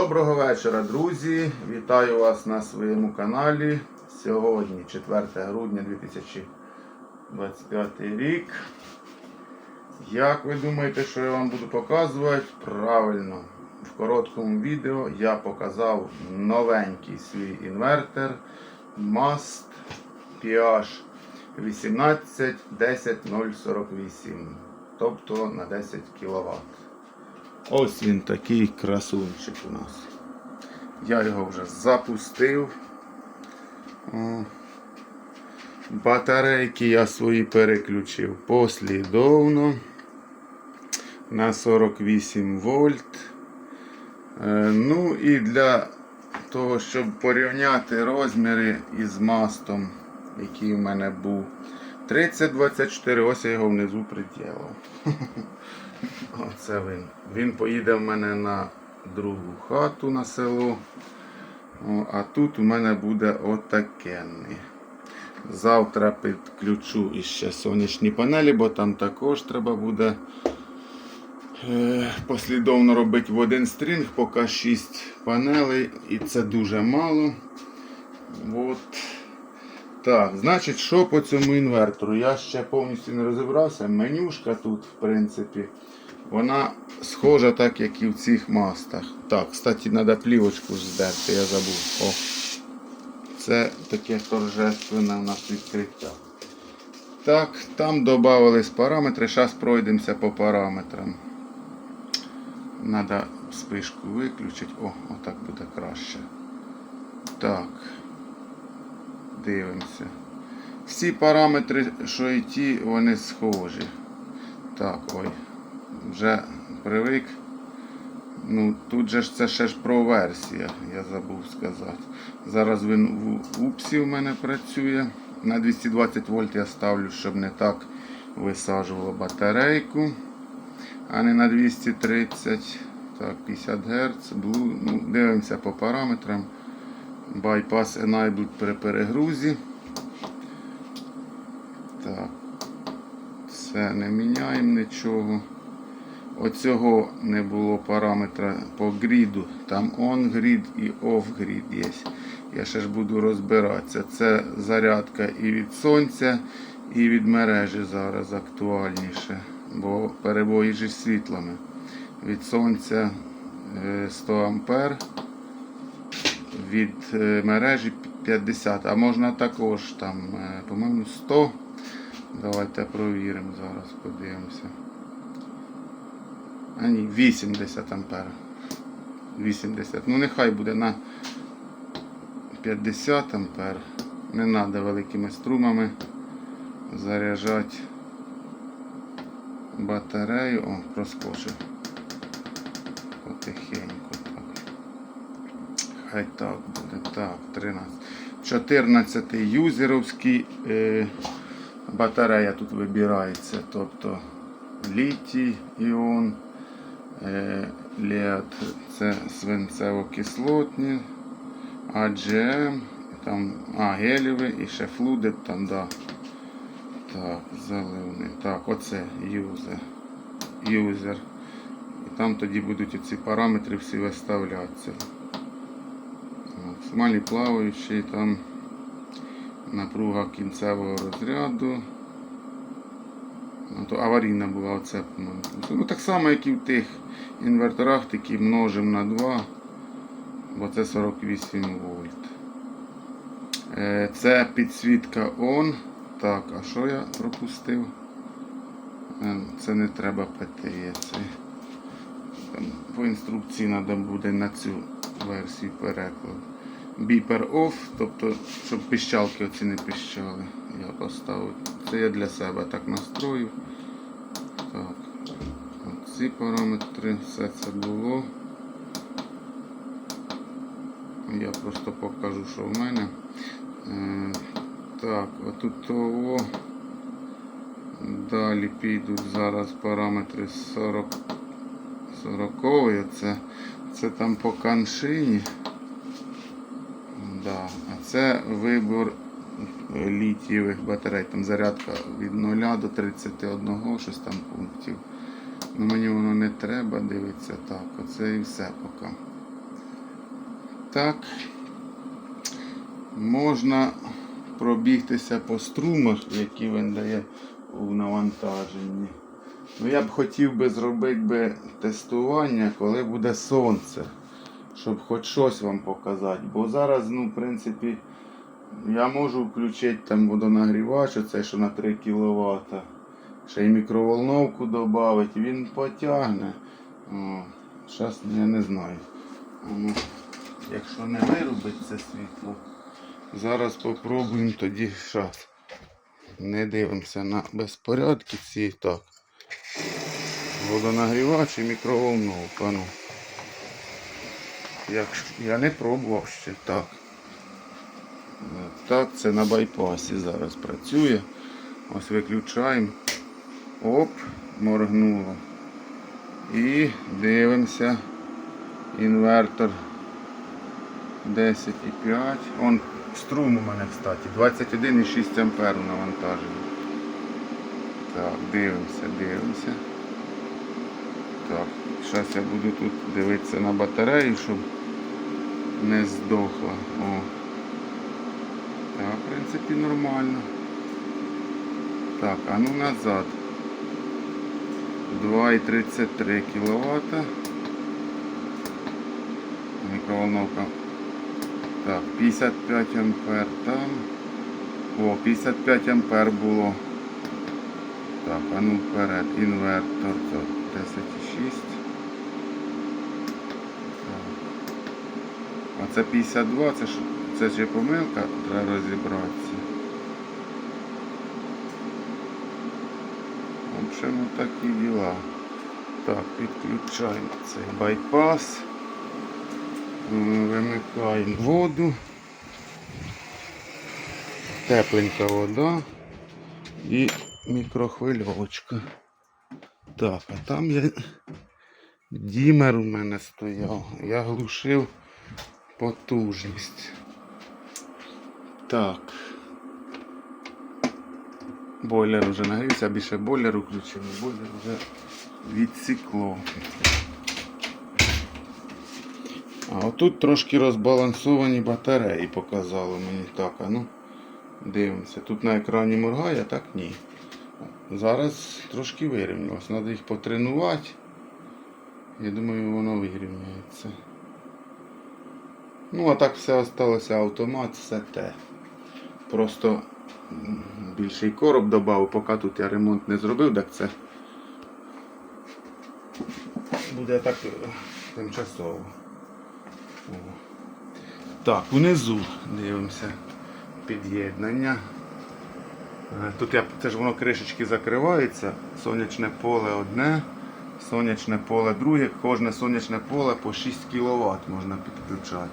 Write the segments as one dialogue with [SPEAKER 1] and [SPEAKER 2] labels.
[SPEAKER 1] Доброго вечора, друзі! Вітаю вас на своєму каналі. Сьогодні 4 грудня 2025 рік. Як ви думаєте, що я вам буду показувати? Правильно, в короткому відео я показав новенький свій інвертор Mast PH 18 10048, тобто на 10 кВт. Ось він такий красунчик у нас. Я його вже запустив. Батарейки я свої переключив послідовно на 48 вольт. Е, Ну і для того, щоб порівняти розміри із мастом, який у мене був 3024, ось я його внизу приділив. Оце він. Він поїде в мене на другу хату на село. О, а тут у мене буде отакенний. Завтра підключу іще сонячні панелі, бо там також треба буде е, послідовно робити в один стрінг, поки 6 панелей, і це дуже мало. От. Так, значить, що по цьому інвертору? Я ще повністю не розібрався. Менюшка тут, в принципі, вона схожа так, як і в цих мастах. Так, кстати, треба плівочку здерти, я забув. О. Це таке торжественне у нас відкриття. Так, там додавались параметри. Зараз пройдемося по параметрам. Треба спишку виключити. О, отак буде краще. Так. Дивимося. Всі параметри, що і ті, вони схожі. Так, ой, вже привик. Ну, тут же ж це ще ж про версія, я забув сказати. Зараз він в упсі у мене працює. На 220 вольт я ставлю, щоб не так висаджувало батарейку. А не на 230. Так, 50 Гц. Ну, дивимося по параметрам. Bypass Enabled при перегрузі. Так. Все, не міняємо нічого. Оцього не було параметра по гріду. Там on grid і off grid є. Я ще ж буду розбиратися. Це зарядка і від сонця, і від мережі зараз актуальніше. Бо перебої ж світлами. Від сонця е, 100 ампер від е, мережі 50, а можна також там, е, по-моєму, 100. Давайте провіримо зараз, подивимося. А ні, 80 ампер. 80. Ну нехай буде на 50 ампер. Не треба великими струмами заряджати батарею. О, проскочив. Так. Хай так буде. Так, 13. 14 юзеровський е, батарея тут вибирається. Тобто літій іон, е, лед це свинцево-кислотні, AGM, там, а, гелєвий і ще флудит там, да. Так, заливний. Так, оце юзер. Юзер. І там тоді будуть ці параметри всі виставлятися. Максимальний плаваючий, там напруга кінцевого розряду. Ну, то аварійна була оце. Ну, так само, як і в тих інверторах, такі множимо на 2, бо це 48 вольт. Е, Це підсвітка ON. Так, а що я пропустив? Е, Це не треба ПТЄ. Це по інструкції треба буде на цю версію переклад. Beeper off, тобто, щоб піщалки оці не піщали. Я поставив. Це я для себе так настроїв. Так. Ці параметри, все це було. Я просто покажу, що в мене. Е, так, отут того. Далі підуть зараз параметри 40 40 це, це там по каншині. Да. А це вибор літієвих батарей. Там зарядка від 0 до 31, щось там пунктів. Ну, мені воно не треба, дивиться так. Оце і все поки. так, можна пробігтися по струмах, які він дає у навантаженні. Ну, я б хотів би зробити би тестування, коли буде сонце, щоб хоч щось вам показати. Бо зараз, ну, в принципі, я можу включити там водонагрівач, оцей, що на 3 кВт. Ще й мікроволновку додати, він потягне. Зараз я не знаю. Ну, якщо не вирубить це світло, зараз попробуємо тоді зараз. Не дивимося на безпорядки ці так. Водонагрівач і мікроволновка. Ну. Як, я не пробував ще так. Так, це на байпасі зараз працює. Ось виключаємо. Оп, моргнуло. І дивимося. Інвертор 10,5. Он струм у мене, кстати, 21,6 ампер навантаження. Так, дивимося, дивимося. Так, зараз я буду тут дивитися на батарею, щоб не здохла. О. Так, в принципі, нормально. Так, а ну назад. 2,33 кВт. Мікроволновка. Так, 55 ампер там. О, 55 ампер було. Так, а ну вперед. Інвертор. Так, 10,6. Так. А це 52, це ж це ж є помилка, треба розібратися. В общем, такі діла. Так, підключаємо цей байпас. Вимикаємо воду. Тепленька вода і мікрохвильовочка. Так, а там є дімер у мене стояв. Я глушив потужність. Так. Бойлер вже нагрівся, більше бойлер включив, бойлер вже відсікло. А отут трошки розбалансовані батареї показало мені так. А ну, дивимося. Тут на екрані моргає, а так ні. Зараз трошки вирівнялось. Треба їх потренувати. Я думаю, воно вирівняється. Ну, а так все осталося автомат, все те. Просто більший короб додав, поки тут я ремонт не зробив, так це буде так е, тимчасово. О. Так, унизу дивимося під'єднання. Е, Тут я, це ж воно кришечки закривається, сонячне поле одне, сонячне поле друге, кожне сонячне поле по 6 кВт можна підключати.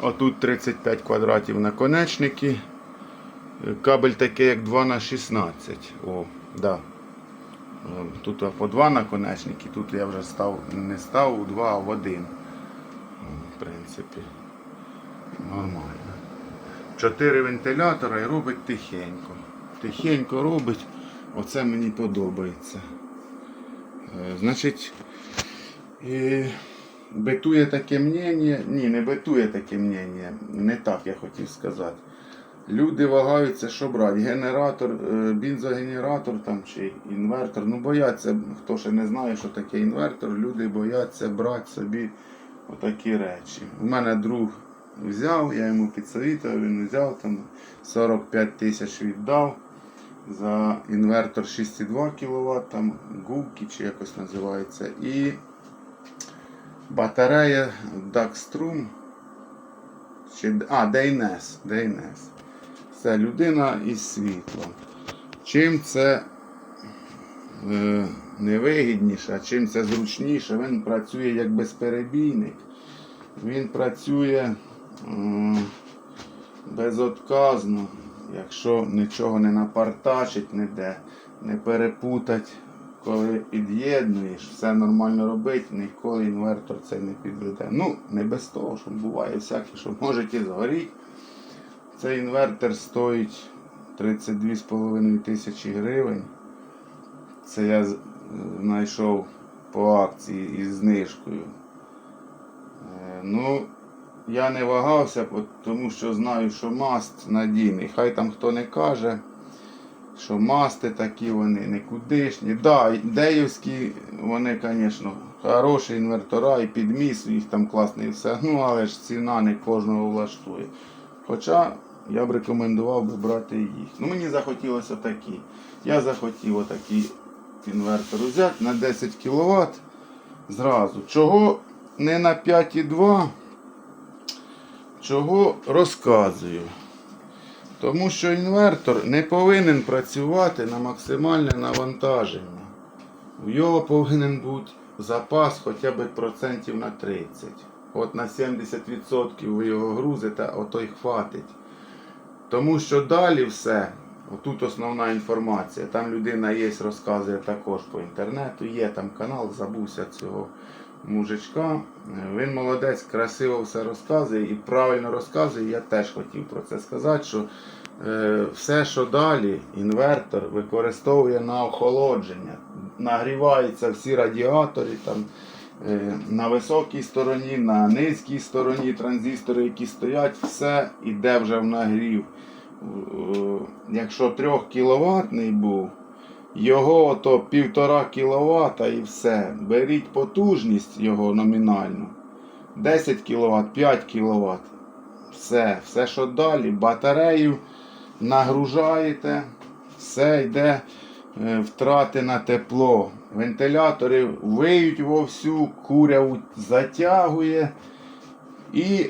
[SPEAKER 1] Отут 35 квадратів наконечники. Е, Кабель такий як 2 на 16 О, да. Е, Тут по 2 наконечники, тут я вже став, не став у 2, а в 1. В принципі, нормально. Чотири вентилятора і робить тихенько. Тихенько робить, оце мені подобається. Е, Значить, битує таке мнення. Ні, не битує таке мнення. Не так я хотів сказати. Люди вагаються, що брати. Генератор, е, бензогенератор там, чи інвертор. Ну бояться, хто ще не знає, що таке інвертор, люди бояться брати собі отакі речі. У мене друг взяв, я йому підсовітував, він взяв там 45 тисяч віддав за інвертор 6,2 кВт, там гулки чи якось називається. І батарея Dagstrum. Чи, а, Дейнес. Дейнес. Це людина із світлом. Чим це е, невигідніше, чим це зручніше, він працює як безперебійник. Він працює безотказно, якщо нічого не напартачить ніде, не перепутать, коли під'єднуєш, все нормально робить, ніколи інвертор цей не підведе. Ну, не без того, що буває всяке, що може і згоріти. Цей інвертор стоїть 32,5 тисячі гривень. Це я знайшов по акції із знижкою. Е, Ну, я не вагався, тому що знаю, що маст надійний. Хай там хто не каже, що масти такі вони никудишні. Да, деївські, вони, звісно, хороші інвертора і підміс, їх там класно і все. Ну, але ж ціна не кожного влаштує. Хоча я б рекомендував би брати їх. Ну, мені захотілося такі. Я захотів отакий інвертор взяти на 10 кВт зразу. Чого не на 5,2? Чого розказую? Тому що інвертор не повинен працювати на максимальне навантаження. У його повинен бути запас хоча б процентів на 30. От на 70% ви його грузите, ото й хватить. Тому що далі все, отут основна інформація. Там людина є, розказує також по інтернету. Є там канал, забувся цього мужичка. Він молодець, красиво все розказує і правильно розказує. Я теж хотів про це сказати, що е, все, що далі, інвертор використовує на охолодження. Нагріваються всі радіатори там. е, На високій стороні, на низькій стороні транзистори, які стоять, все йде вже в нагрів. Е, Якщо 3 кВт був, його то 1,5 кВт і все. Беріть потужність його номінальну. 10 кВт, 5 кВт. Все, все, що далі, батарею нагружаєте, все йде е, втрати на тепло. Вентилятори виють вовсю, куряву затягує. І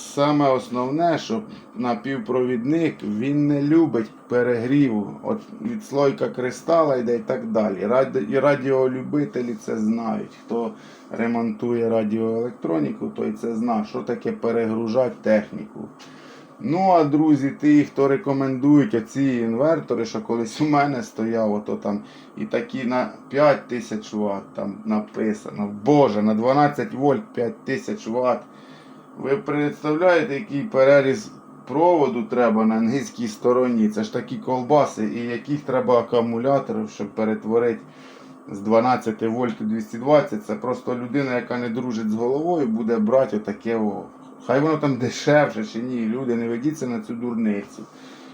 [SPEAKER 1] саме основне, що напівпровідник він не любить перегріву. От від слойка кристала йде і так далі. Раді- І радіолюбителі це знають. Хто ремонтує радіоелектроніку, той це знає, що таке перегружати техніку. Ну, а друзі, ті, хто рекомендують оці інвертори, що колись у мене стояв, ото там і такі на 5000 Вт там написано. Боже, на 12 вольт 5000 Вт. Ви представляєте, який переріз проводу треба на англійській стороні? Це ж такі колбаси, і яких треба акумуляторів, щоб перетворити з 12 вольт 220. Це просто людина, яка не дружить з головою, буде брати отаке. Хай воно там дешевше чи ні. Люди, не ведіться на цю дурницю.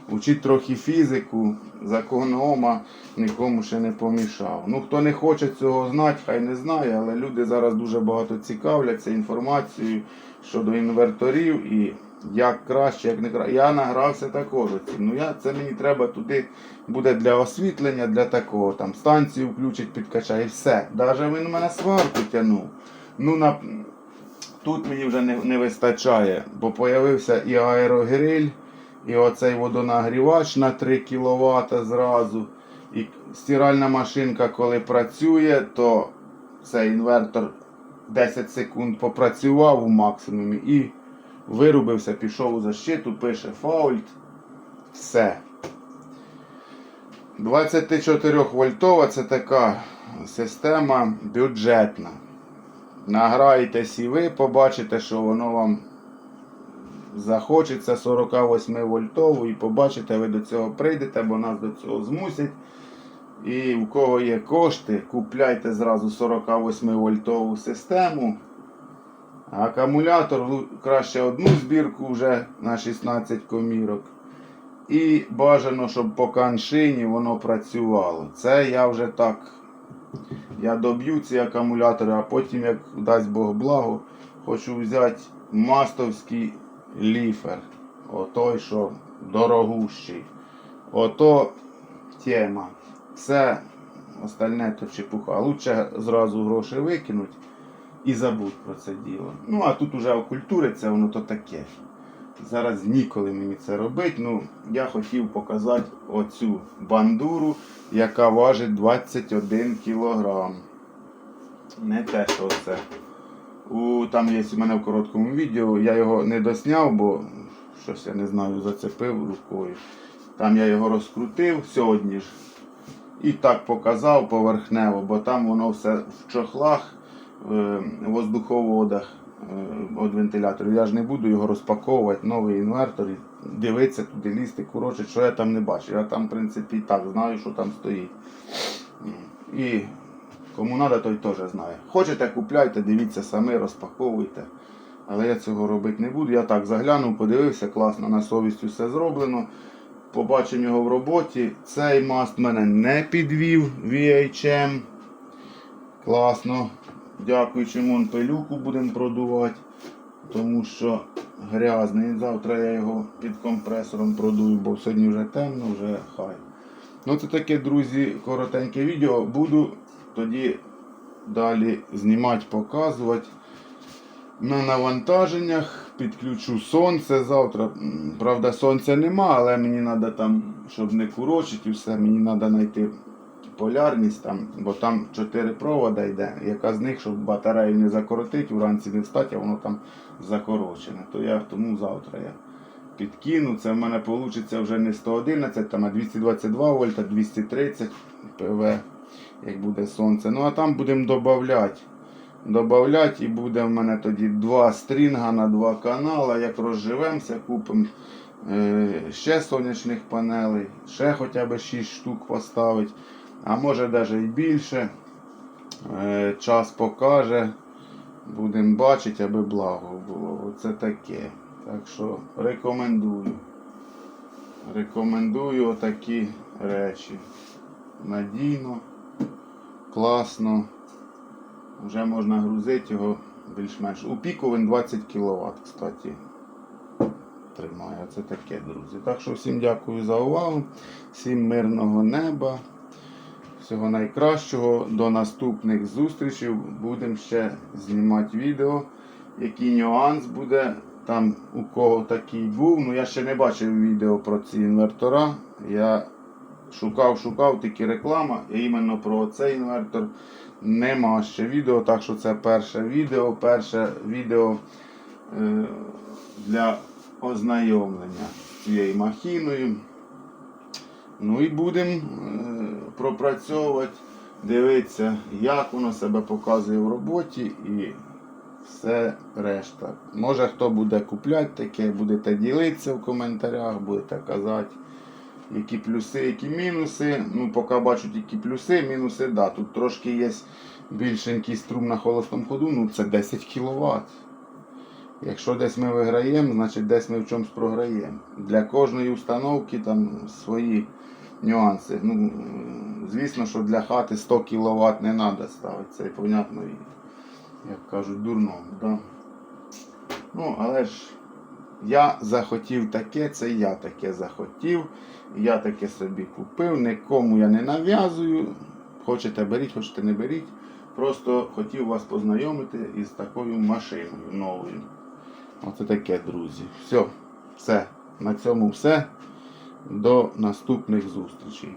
[SPEAKER 1] Учіть трохи фізику, закон Ома нікому ще не помішав. Ну, хто не хоче цього знати, хай не знає, але люди зараз дуже багато цікавляться інформацією щодо інверторів і як краще, як не краще. Я награвся також. Ну я це мені треба туди буде для освітлення, для такого. Там станцію включить, підкачає і все. Даже він мене сварку тягнув. Ну, на... Тут мені вже не, не вистачає, бо появився і аерогриль, і оцей водонагрівач на 3 кВт зразу. І стиральна машинка, коли працює, то цей інвертор 10 секунд попрацював у максимумі і вирубився, пішов у защиту, пише фаульт. Все. 24 вольтова це така система бюджетна. Награєтесь і ви, побачите, що воно вам захочеться 48 вольтову і побачите, ви до цього прийдете, бо нас до цього змусять. І в кого є кошти, купляйте зразу 48 вольтову систему. Акумулятор краще одну збірку вже на 16 комірок. І бажано, щоб по каншині воно працювало. Це я вже так. Я доб'ю ці акумулятори, а потім, як дасть Бог благо, хочу взяти мастовський ліфер. Отой, що дорогущий. Ото тема. Все остальне то чепуха. Лучше зразу гроші викинуть і забудь про це діло. Ну, а тут уже окультуриться, воно то таке. Зараз ніколи мені це робити. Ну, я хотів показати оцю бандуру, яка важить 21 кг. Не те, що це. У, там є у мене в короткому відео, я його не досняв, бо щось я не знаю, зацепив рукою. Там я його розкрутив сьогодні ж. І так показав поверхнево, бо там воно все в чохлах, е, воздуховодах е, від вентиляторів. Я ж не буду його розпаковувати, новий інвертор, дивитися туди, лізти, коротше, що я там не бачу. Я там, в принципі, і так знаю, що там стоїть. І Кому треба, той теж знає. Хочете, купляйте, дивіться самі, розпаковуйте. Але я цього робити не буду. Я так заглянув, подивився, класно, на совісті все зроблено. Побачимо його в роботі. Цей маст мене не підвів VHM. Класно. Дякуючи Монпелюку будемо продувати. Тому що грязний. Завтра я його під компресором продую, бо сьогодні вже темно, вже хай. Ну це таке, друзі, коротеньке відео. Буду тоді далі знімати, показувати. На навантаженнях підключу сонце завтра. Правда, сонця нема, але мені треба там, щоб не курочити все, мені треба знайти полярність там, бо там 4 провода йде. Яка з них, щоб батарею не закоротити, вранці не встати, а воно там закорочене. То я тому завтра я підкину. Це в мене вийде вже не 111, там, а 222 вольта, 230 ПВ, як буде сонце. Ну а там будемо додавати. Добавлять і буде в мене тоді два стрінга на два канали. Як розживемося, купимо е, ще сонячних панелей, ще хоча б 6 штук поставити, а може навіть і більше. Е, час покаже. Будемо бачити, аби благо було. Оце таке. Так що рекомендую. Рекомендую отакі речі. Надійно, класно. Вже можна грузити його більш-менш. У піку він 20 кВт, кстати. Тримає. Це таке, друзі. Так що всім дякую за увагу. Всім мирного неба. Всього найкращого. До наступних зустрічей. Будемо ще знімати відео. Який нюанс буде. Там у кого такий був. Ну я ще не бачив відео про ці інвертора. Я шукав, шукав тільки реклама. І іменно про цей інвертор нема ще відео. Так що це перше відео. Перше відео е, для ознайомлення цією махіною. Ну і будемо е, пропрацьовувати, дивитися, як воно себе показує в роботі і все решта. Може хто буде купляти таке, будете ділитися в коментарях, будете казати, які плюси, які мінуси. Ну, поки бачу тільки плюси, мінуси, да. Тут трошки є більшенький струм на холостому ходу, ну це 10 кВт. Якщо десь ми виграємо, значить десь ми в чомусь програємо. Для кожної установки там свої нюанси. Ну, звісно, що для хати 100 кВт не треба ставити. Це понятно як кажуть, дурному. Да? Ну, але ж я захотів таке, це я таке захотів. Я таке собі купив. Нікому я не нав'язую. Хочете беріть, хочете не беріть. Просто хотів вас познайомити із такою машиною новою. Оце таке, друзі. Все, все. На цьому все. До наступних зустрічей.